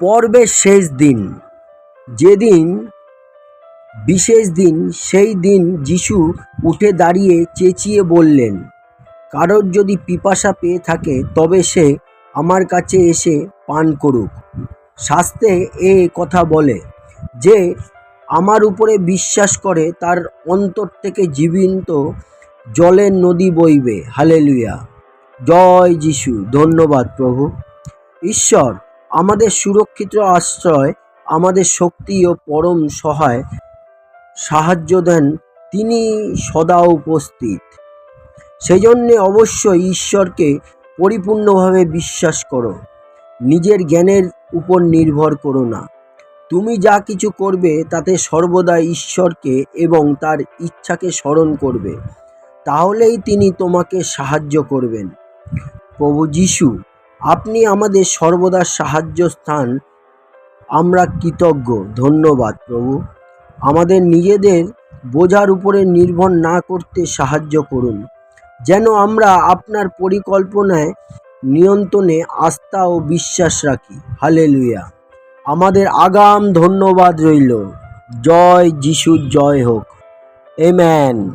পর্বের শেষ দিন। যেদিন, বিশেষ দিন, সেই দিন যিশু উঠে দাঁড়িয়ে চেঁচিয়ে বললেন, কারোর যদি পিপাসা পেয়ে থাকে, তবে সে আমার কাছে এসে পান করুক। শাস্তে এ কথা বলে, যে আমার উপরে বিশ্বাস করে, তার অন্তর থেকে জীবন্ত জলের নদী বইবে। হালেলুয়া। জয় যিশু। ধন্যবাদ প্রভু। ঈশ্বর আমাদের সুরক্ষিত আশ্রয়, আমাদের শক্তি ও পরম সহায়, সাহায্য দেন তিনি সদা উপস্থিত। সেই জন্যে অবশ্যই ঈশ্বরকে পরিপূর্ণভাবে বিশ্বাস করো। নিজের জ্ঞানের উপর নির্ভর করো না। তুমি যা কিছু করবে, তাতে সর্বদা ঈশ্বরকে এবং তার ইচ্ছাকে স্মরণ করবে। তাহলেই তিনি তোমাকে সাহায্য করবেন। প্রভু যিশু আপনি আমাদের সর্বদা সাহায্য স্থান। আমরা কৃতজ্ঞ। ধন্যবাদ প্রভু। আমাদের নিজেদের বোঝার উপরে নির্ভর না করতে সাহায্য করুন। যেন আমরা আপনার পরিকল্পনায় নিয়ন্ত্রণে আস্থা ও বিশ্বাস রাখি। হালেলুয়া। আমাদের আগাম ধন্যবাদ রইল। জয় যিশুর জয় হোক। এম্যান